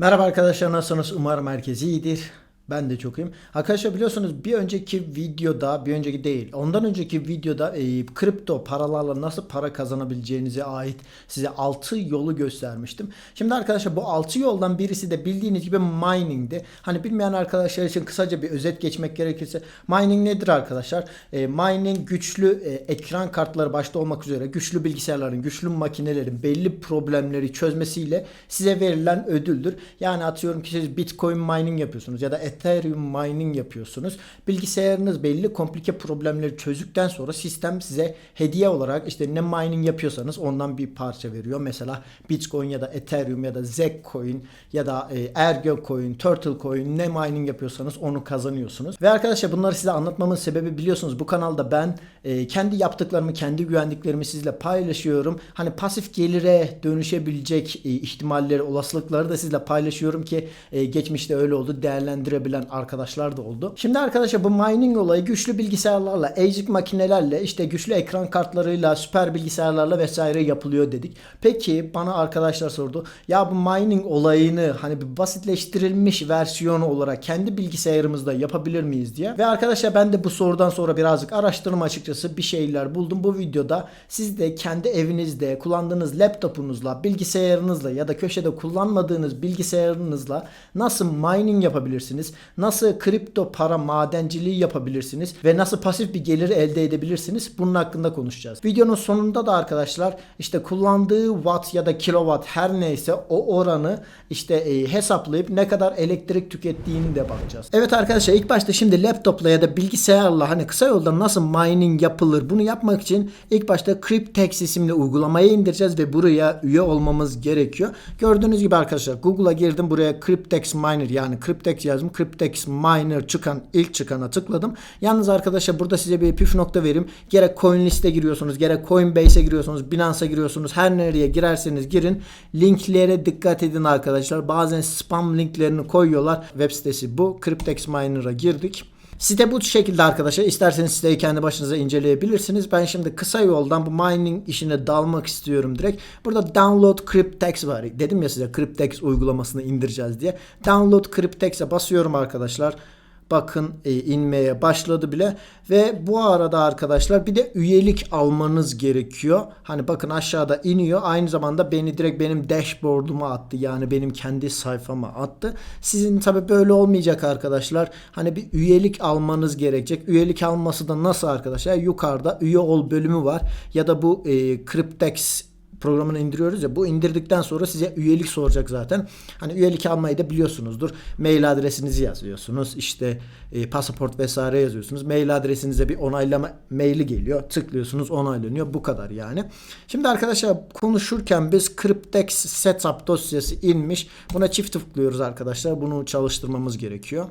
Merhaba arkadaşlar nasılsınız? Umarım herkes iyidir. Ben de çok iyiyim. Arkadaşlar biliyorsunuz bir önceki videoda, bir önceki değil, ondan önceki videoda e, kripto paralarla nasıl para kazanabileceğinize ait size 6 yolu göstermiştim. Şimdi arkadaşlar bu 6 yoldan birisi de bildiğiniz gibi mining'di. Hani bilmeyen arkadaşlar için kısaca bir özet geçmek gerekirse mining nedir arkadaşlar? E, mining güçlü e, ekran kartları başta olmak üzere güçlü bilgisayarların, güçlü makinelerin belli problemleri çözmesiyle size verilen ödüldür. Yani atıyorum ki siz Bitcoin mining yapıyorsunuz ya da Ethereum mining yapıyorsunuz. Bilgisayarınız belli komplike problemleri çözdükten sonra sistem size hediye olarak işte ne mining yapıyorsanız ondan bir parça veriyor. Mesela Bitcoin ya da Ethereum ya da Zcash ya da e, Ergo Coin, Turtle Coin ne mining yapıyorsanız onu kazanıyorsunuz. Ve arkadaşlar bunları size anlatmamın sebebi biliyorsunuz bu kanalda ben e, kendi yaptıklarımı, kendi güvendiklerimi sizle paylaşıyorum. Hani pasif gelire dönüşebilecek e, ihtimalleri, olasılıkları da sizle paylaşıyorum ki geçmişte öyle oldu. Değerlendirebilen arkadaşlar da oldu. Şimdi arkadaşlar bu mining olayı güçlü bilgisayarlarla, ASIC makinelerle, işte güçlü ekran kartlarıyla, süper bilgisayarlarla vesaire yapılıyor dedik. Peki bana arkadaşlar sordu. Ya bu mining olayını hani bir basitleştirilmiş versiyonu olarak kendi bilgisayarımızda yapabilir miyiz diye. Ve arkadaşlar ben de bu sorudan sonra birazcık araştırma açıkçası bir şeyler buldum. Bu videoda siz de kendi evinizde kullandığınız laptopunuzla, bilgisayarınızla ya da köşede kullanmadığınız bilgisayarınızla nasıl mining yapabilirsiniz? Nasıl kripto para madenciliği yapabilirsiniz ve nasıl pasif bir gelir elde edebilirsiniz? Bunun hakkında konuşacağız. Videonun sonunda da arkadaşlar işte kullandığı watt ya da kilowatt her neyse o oranı işte e, hesaplayıp ne kadar elektrik tükettiğini de bakacağız. Evet arkadaşlar ilk başta şimdi laptopla ya da bilgisayarla hani kısa yoldan nasıl mining yapılır bunu yapmak için ilk başta Cryptex isimli uygulamayı indireceğiz ve buraya üye olmamız gerekiyor. Gördüğünüz gibi arkadaşlar Google'a girdim buraya Cryptex Miner yani Cryptex yazdım. Cryptex Miner çıkan ilk çıkana tıkladım. Yalnız arkadaşlar burada size bir püf nokta vereyim. Gerek CoinList'e giriyorsunuz, gerek Coinbase'e giriyorsunuz, Binance'a giriyorsunuz. Her nereye girerseniz girin. Linklere dikkat edin arkadaşlar. Bazen spam linklerini koyuyorlar. Web sitesi bu. Cryptex Miner'a girdik. Site bu şekilde arkadaşlar. İsterseniz siteyi kendi başınıza inceleyebilirsiniz. Ben şimdi kısa yoldan bu mining işine dalmak istiyorum direkt. Burada download Cryptex var. Dedim ya size Cryptex uygulamasını indireceğiz diye. Download Cryptex'e basıyorum arkadaşlar. Bakın e, inmeye başladı bile ve bu arada arkadaşlar bir de üyelik almanız gerekiyor. Hani bakın aşağıda iniyor. Aynı zamanda beni direkt benim dashboard'uma attı. Yani benim kendi sayfama attı. Sizin tabi böyle olmayacak arkadaşlar. Hani bir üyelik almanız gerekecek. Üyelik alması da nasıl arkadaşlar? Yukarıda üye ol bölümü var. Ya da bu e, Cryptex programını indiriyoruz ya bu indirdikten sonra size üyelik soracak zaten. Hani üyelik almayı da biliyorsunuzdur. Mail adresinizi yazıyorsunuz. İşte e, pasaport vesaire yazıyorsunuz. Mail adresinize bir onaylama maili geliyor. Tıklıyorsunuz onaylanıyor. Bu kadar yani. Şimdi arkadaşlar konuşurken biz Cryptex setup dosyası inmiş. Buna çift tıklıyoruz arkadaşlar. Bunu çalıştırmamız gerekiyor.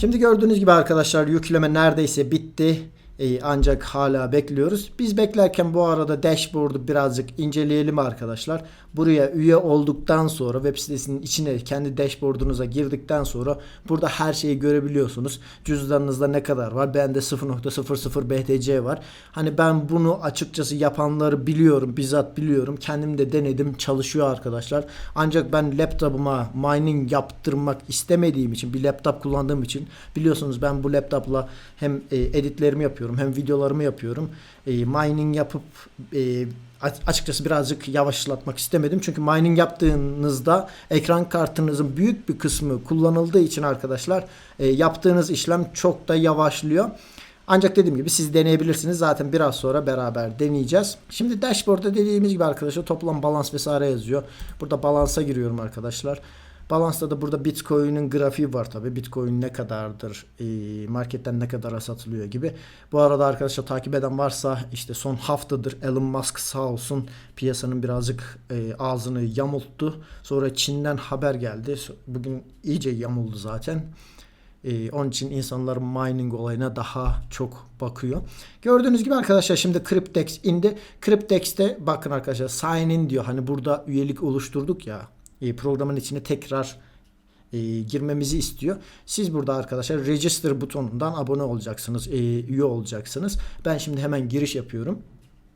Şimdi gördüğünüz gibi arkadaşlar yükleme neredeyse bitti. E, ancak hala bekliyoruz. Biz beklerken bu arada dashboard'u birazcık inceleyelim arkadaşlar. Buraya üye olduktan sonra web sitesinin içine kendi dashboard'unuza girdikten sonra burada her şeyi görebiliyorsunuz. Cüzdanınızda ne kadar var? Bende 0.00 BTC var. Hani ben bunu açıkçası yapanları biliyorum. Bizzat biliyorum. Kendim de denedim. Çalışıyor arkadaşlar. Ancak ben laptopuma mining yaptırmak istemediğim için bir laptop kullandığım için biliyorsunuz ben bu laptopla hem e, editlerimi yapıyorum hem videolarımı yapıyorum. E, mining yapıp e, açıkçası birazcık yavaşlatmak istemedim. Çünkü mining yaptığınızda ekran kartınızın büyük bir kısmı kullanıldığı için arkadaşlar e, yaptığınız işlem çok da yavaşlıyor. Ancak dediğim gibi siz deneyebilirsiniz. Zaten biraz sonra beraber deneyeceğiz. Şimdi dashboard'da dediğimiz gibi arkadaşlar toplam balans vesaire yazıyor. Burada balansa giriyorum arkadaşlar. Balansta da burada Bitcoin'in grafiği var tabi. Bitcoin ne kadardır, e, marketten ne kadara satılıyor gibi. Bu arada arkadaşlar takip eden varsa işte son haftadır Elon Musk sağ olsun piyasanın birazcık e, ağzını yamulttu. Sonra Çin'den haber geldi. Bugün iyice yamuldu zaten. Ee, onun için insanlar mining olayına daha çok bakıyor. Gördüğünüz gibi arkadaşlar şimdi Cryptex indi. Cryptex'te bakın arkadaşlar sign in diyor. Hani burada üyelik oluşturduk ya e, programın içine tekrar e, girmemizi istiyor. Siz burada arkadaşlar register butonundan abone olacaksınız, e, üye olacaksınız. Ben şimdi hemen giriş yapıyorum.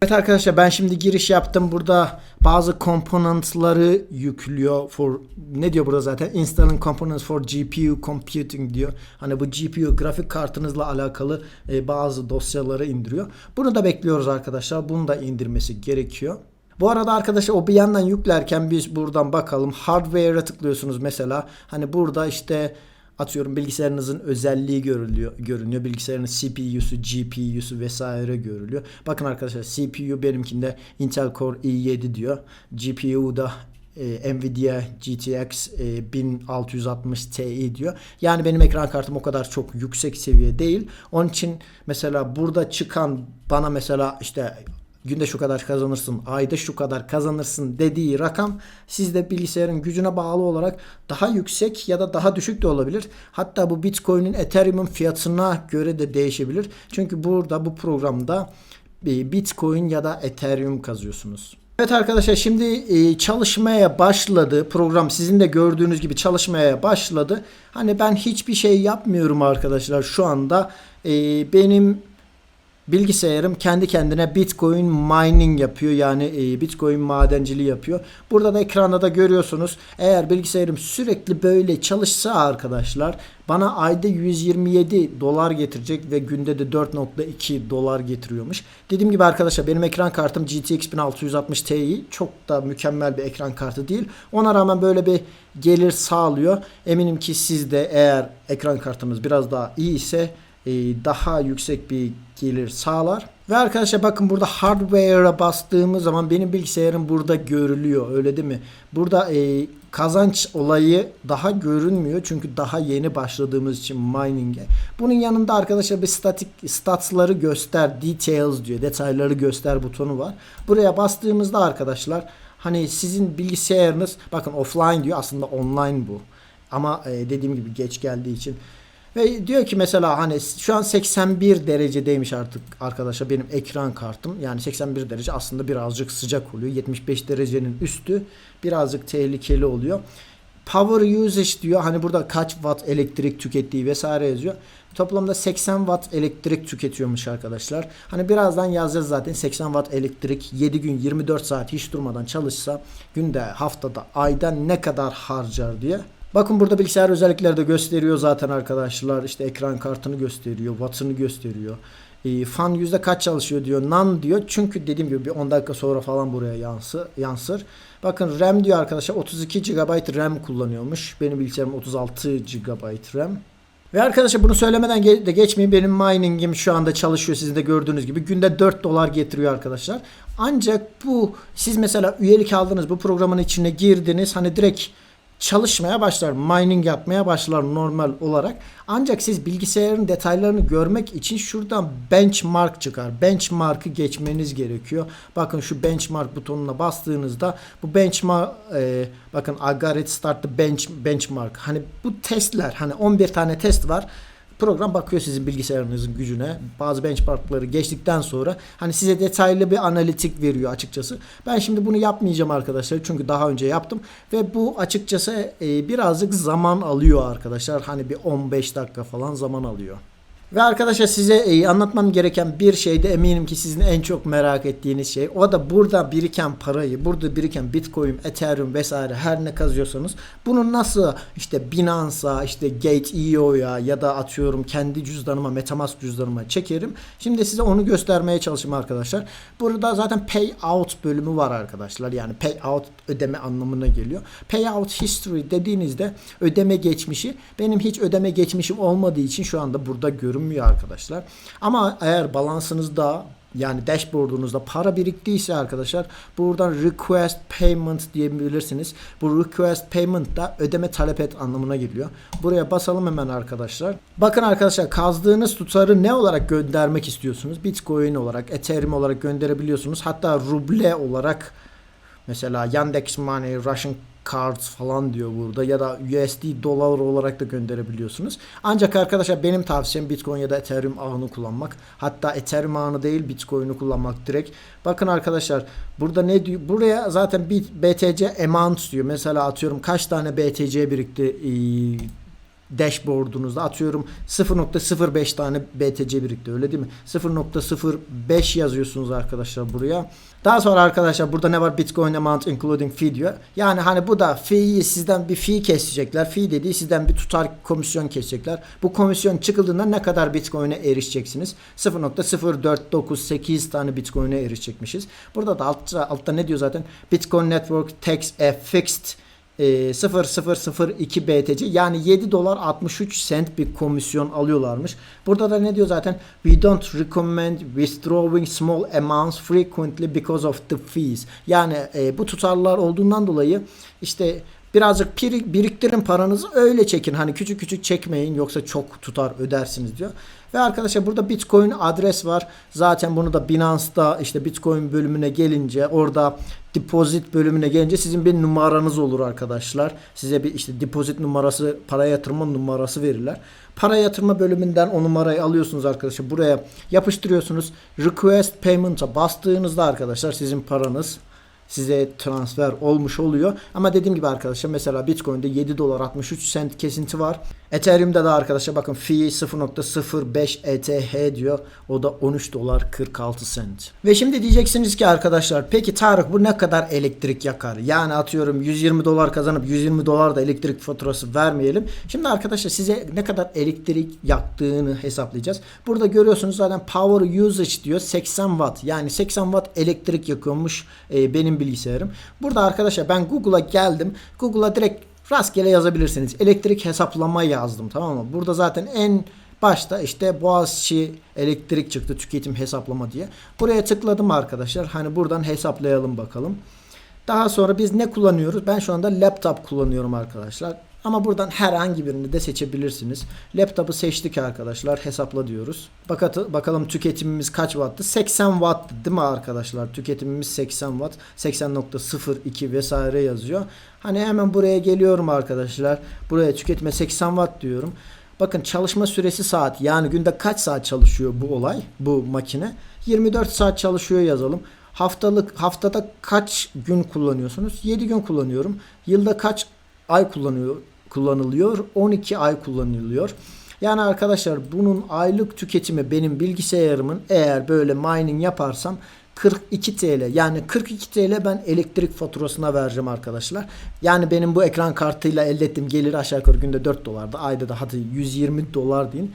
Evet arkadaşlar ben şimdi giriş yaptım. Burada bazı komponentları yüklüyor for ne diyor burada zaten installing components for GPU computing diyor. Hani bu GPU grafik kartınızla alakalı e, bazı dosyaları indiriyor. Bunu da bekliyoruz arkadaşlar. Bunu da indirmesi gerekiyor. Bu arada arkadaşlar o bir yandan yüklerken biz buradan bakalım. Hardware'a tıklıyorsunuz mesela. Hani burada işte atıyorum bilgisayarınızın özelliği görülüyor, görünüyor. Bilgisayarın CPU'su, GPU'su vesaire görülüyor. Bakın arkadaşlar CPU benimkinde Intel Core i7 diyor. GPU'da e, Nvidia GTX e, 1660 Ti diyor. Yani benim ekran kartım o kadar çok yüksek seviye değil. Onun için mesela burada çıkan bana mesela işte günde şu kadar kazanırsın, ayda şu kadar kazanırsın dediği rakam sizde bilgisayarın gücüne bağlı olarak daha yüksek ya da daha düşük de olabilir. Hatta bu Bitcoin'in Ethereum'un fiyatına göre de değişebilir. Çünkü burada bu programda e, Bitcoin ya da Ethereum kazıyorsunuz. Evet arkadaşlar şimdi e, çalışmaya başladı. Program sizin de gördüğünüz gibi çalışmaya başladı. Hani ben hiçbir şey yapmıyorum arkadaşlar şu anda. E, benim bilgisayarım kendi kendine Bitcoin mining yapıyor. Yani e, Bitcoin madenciliği yapıyor. Burada da ekranda da görüyorsunuz. Eğer bilgisayarım sürekli böyle çalışsa arkadaşlar bana ayda 127 dolar getirecek ve günde de 4.2 dolar getiriyormuş. Dediğim gibi arkadaşlar benim ekran kartım GTX 1660 Ti çok da mükemmel bir ekran kartı değil. Ona rağmen böyle bir gelir sağlıyor. Eminim ki siz de eğer ekran kartınız biraz daha iyi ise daha yüksek bir gelir sağlar. Ve arkadaşlar bakın burada hardware'a bastığımız zaman benim bilgisayarım burada görülüyor öyle değil mi? Burada e, kazanç olayı daha görünmüyor çünkü daha yeni başladığımız için mining'e. Bunun yanında arkadaşlar bir statik statsları göster details diyor detayları göster butonu var. Buraya bastığımızda arkadaşlar hani sizin bilgisayarınız bakın offline diyor aslında online bu. Ama e, dediğim gibi geç geldiği için ve diyor ki mesela hani şu an 81 derecedeymiş artık arkadaşlar benim ekran kartım. Yani 81 derece aslında birazcık sıcak oluyor. 75 derecenin üstü birazcık tehlikeli oluyor. Power usage diyor. Hani burada kaç watt elektrik tükettiği vesaire yazıyor. Toplamda 80 watt elektrik tüketiyormuş arkadaşlar. Hani birazdan yazacağız zaten 80 watt elektrik 7 gün 24 saat hiç durmadan çalışsa günde, haftada, ayda ne kadar harcar diye. Bakın burada bilgisayar özellikleri de gösteriyor zaten arkadaşlar. İşte ekran kartını gösteriyor, wattını gösteriyor. E, fan yüzde kaç çalışıyor diyor. None diyor. Çünkü dediğim gibi bir 10 dakika sonra falan buraya yansı, yansır. Bakın RAM diyor arkadaşlar 32 GB RAM kullanıyormuş. Benim bilgisayarım 36 GB RAM. Ve arkadaşlar bunu söylemeden de geçmeyin. Benim mining'im şu anda çalışıyor sizin de gördüğünüz gibi. Günde 4 dolar getiriyor arkadaşlar. Ancak bu siz mesela üyelik aldınız bu programın içine girdiniz. Hani direkt çalışmaya başlar. Mining yapmaya başlar normal olarak. Ancak siz bilgisayarın detaylarını görmek için şuradan benchmark çıkar. Benchmark'ı geçmeniz gerekiyor. Bakın şu benchmark butonuna bastığınızda bu benchmark e, bakın I start the bench, benchmark. Hani bu testler hani 11 tane test var. Program bakıyor sizin bilgisayarınızın gücüne. Bazı benchmarkları geçtikten sonra hani size detaylı bir analitik veriyor açıkçası. Ben şimdi bunu yapmayacağım arkadaşlar. Çünkü daha önce yaptım ve bu açıkçası e, birazcık zaman alıyor arkadaşlar. Hani bir 15 dakika falan zaman alıyor. Ve arkadaşlar size e, anlatmam gereken bir şey de eminim ki sizin en çok merak ettiğiniz şey. O da burada biriken parayı, burada biriken Bitcoin, Ethereum vesaire her ne kazıyorsanız bunu nasıl işte Binance'a, işte Gate.io'ya ya da atıyorum kendi cüzdanıma, Metamask cüzdanıma çekerim. Şimdi size onu göstermeye çalışayım arkadaşlar. Burada zaten payout bölümü var arkadaşlar. Yani payout ödeme anlamına geliyor. Payout history dediğinizde ödeme geçmişi. Benim hiç ödeme geçmişim olmadığı için şu anda burada görüyorum görünmüyor arkadaşlar. Ama eğer balansınızda yani dashboard'unuzda para biriktiyse arkadaşlar buradan request payment diyebilirsiniz. Bu request payment da ödeme talep et anlamına geliyor. Buraya basalım hemen arkadaşlar. Bakın arkadaşlar kazdığınız tutarı ne olarak göndermek istiyorsunuz? Bitcoin olarak, Ethereum olarak gönderebiliyorsunuz. Hatta ruble olarak mesela Yandex Money, Russian cards falan diyor burada ya da USD dolar olarak da gönderebiliyorsunuz. Ancak arkadaşlar benim tavsiyem Bitcoin ya da Ethereum ağını kullanmak. Hatta Ethereum ağını değil Bitcoin'i kullanmak direkt. Bakın arkadaşlar burada ne diyor? Buraya zaten BTC amount diyor. Mesela atıyorum kaç tane BTC birikti dashboard'unuzda atıyorum 0.05 tane BTC birikti öyle değil mi? 0.05 yazıyorsunuz arkadaşlar buraya. Daha sonra arkadaşlar burada ne var? Bitcoin amount including fee diyor. Yani hani bu da fee'yi sizden bir fee kesecekler. Fee dediği sizden bir tutar komisyon kesecekler. Bu komisyon çıkıldığında ne kadar Bitcoin'e erişeceksiniz? 0.0498 tane Bitcoin'e erişecekmişiz. Burada da altta, altta ne diyor zaten? Bitcoin Network takes a fixed 0002 BTC yani 7 dolar 63 cent bir komisyon alıyorlarmış. Burada da ne diyor zaten? We don't recommend withdrawing small amounts frequently because of the fees. Yani e, bu tutarlar olduğundan dolayı işte birazcık biriktirin paranızı öyle çekin. Hani küçük küçük çekmeyin yoksa çok tutar ödersiniz diyor. Ve arkadaşlar burada Bitcoin adres var. Zaten bunu da Binance'da işte Bitcoin bölümüne gelince orada deposit bölümüne gelince sizin bir numaranız olur arkadaşlar. Size bir işte deposit numarası, para yatırma numarası verirler. Para yatırma bölümünden o numarayı alıyorsunuz arkadaşlar. Buraya yapıştırıyorsunuz. Request payment'a bastığınızda arkadaşlar sizin paranız size transfer olmuş oluyor. Ama dediğim gibi arkadaşlar mesela Bitcoin'de 7 dolar 63 cent kesinti var. Ethereum'da da arkadaşlar bakın fee 0.05 ETH diyor. O da 13 dolar 46 cent. Ve şimdi diyeceksiniz ki arkadaşlar peki Tarık bu ne kadar elektrik yakar? Yani atıyorum 120 dolar kazanıp 120 dolar da elektrik faturası vermeyelim. Şimdi arkadaşlar size ne kadar elektrik yaktığını hesaplayacağız. Burada görüyorsunuz zaten power usage diyor 80 watt. Yani 80 watt elektrik yakıyormuş e, benim bilgisayarım. Burada arkadaşlar ben Google'a geldim. Google'a direkt rastgele yazabilirsiniz. Elektrik hesaplama yazdım tamam mı? Burada zaten en başta işte Boğaziçi elektrik çıktı tüketim hesaplama diye. Buraya tıkladım arkadaşlar. Hani buradan hesaplayalım bakalım. Daha sonra biz ne kullanıyoruz? Ben şu anda laptop kullanıyorum arkadaşlar. Ama buradan herhangi birini de seçebilirsiniz. Laptopu seçtik arkadaşlar. Hesapla diyoruz. Bakalım tüketimimiz kaç wattı? 80 watt değil mi arkadaşlar? Tüketimimiz 80 watt. 80.02 vesaire yazıyor. Hani hemen buraya geliyorum arkadaşlar. Buraya tüketime 80 watt diyorum. Bakın çalışma süresi saat. Yani günde kaç saat çalışıyor bu olay? Bu makine. 24 saat çalışıyor yazalım. Haftalık haftada kaç gün kullanıyorsunuz? 7 gün kullanıyorum. Yılda kaç ay kullanıyor kullanılıyor? 12 ay kullanılıyor. Yani arkadaşlar bunun aylık tüketimi benim bilgisayarımın eğer böyle mining yaparsam 42 TL. Yani 42 TL ben elektrik faturasına vereceğim arkadaşlar. Yani benim bu ekran kartıyla elde ettiğim gelir aşağı yukarı günde 4 dolarda. Ayda da hadi 120 dolar deyin.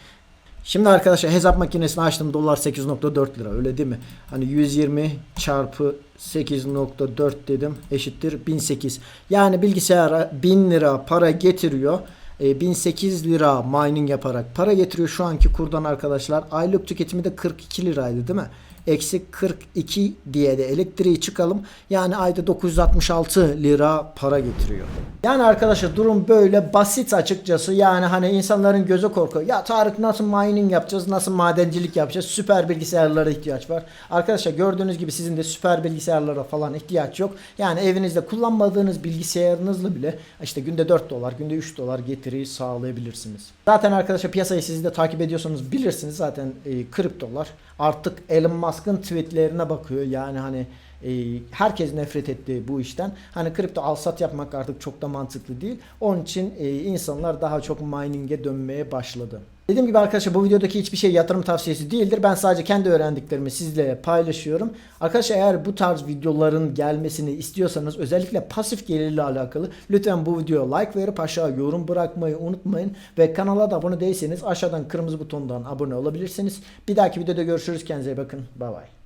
Şimdi arkadaşlar hesap makinesini açtım dolar 8.4 lira öyle değil mi? Hani 120 çarpı 8.4 dedim eşittir 1008. Yani bilgisayara 1000 lira para getiriyor. E, 1008 lira mining yaparak para getiriyor şu anki kurdan arkadaşlar. Aylık tüketimi de 42 liraydı değil mi? Eksi 42 diye de elektriği çıkalım. Yani ayda 966 lira para getiriyor. Yani arkadaşlar durum böyle basit açıkçası. Yani hani insanların gözü korkuyor. Ya Tarık nasıl mining yapacağız? Nasıl madencilik yapacağız? Süper bilgisayarlara ihtiyaç var. Arkadaşlar gördüğünüz gibi sizin de süper bilgisayarlara falan ihtiyaç yok. Yani evinizde kullanmadığınız bilgisayarınızla bile işte günde 4 dolar, günde 3 dolar getiri sağlayabilirsiniz. Zaten arkadaşlar piyasayı siz de takip ediyorsanız bilirsiniz zaten e, kriptolar artık Elon Musk'ın tweetlerine bakıyor. Yani hani e, herkes nefret etti bu işten. Hani kripto al sat yapmak artık çok da mantıklı değil. Onun için e, insanlar daha çok mining'e dönmeye başladı. Dediğim gibi arkadaşlar bu videodaki hiçbir şey yatırım tavsiyesi değildir. Ben sadece kendi öğrendiklerimi sizle paylaşıyorum. Arkadaşlar eğer bu tarz videoların gelmesini istiyorsanız özellikle pasif gelirle alakalı lütfen bu videoya like verip aşağı yorum bırakmayı unutmayın. Ve kanala da abone değilseniz aşağıdan kırmızı butondan abone olabilirsiniz. Bir dahaki videoda görüşürüz. Kendinize bakın. Bay bay.